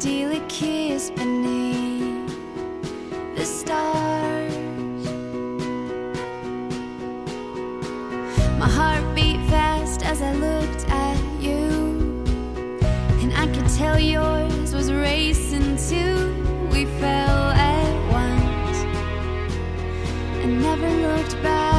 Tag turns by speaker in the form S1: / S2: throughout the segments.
S1: steely kiss beneath the stars. My heart beat fast as I looked at you, and I could tell yours was racing too. We fell at once and never
S2: looked back.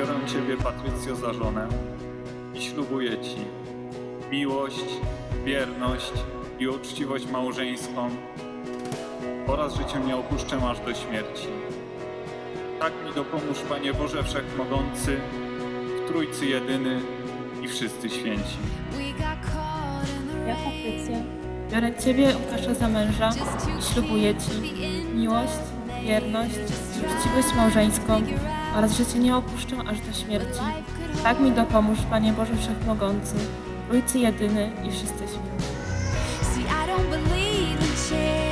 S2: Biorę Ciebie, Patrycjo, za żonę i ślubuję Ci miłość, wierność i uczciwość małżeńską oraz, że Cię nie opuszczę aż do śmierci. Tak mi dopomóż, Panie Boże Wszechmogący, w Trójcy Jedyny i wszyscy święci.
S3: Ja. Patrycja, biorę Ciebie, Łukasza, za męża i ślubuję Ci miłość, wierność i uczciwość małżeńską oraz że Cię nie opuszczę aż do śmierci. Tak mi dopomóż, Panie Boże Wszechmogący, Ojcy jedyny i wszyscy święty. See, I don't believe in.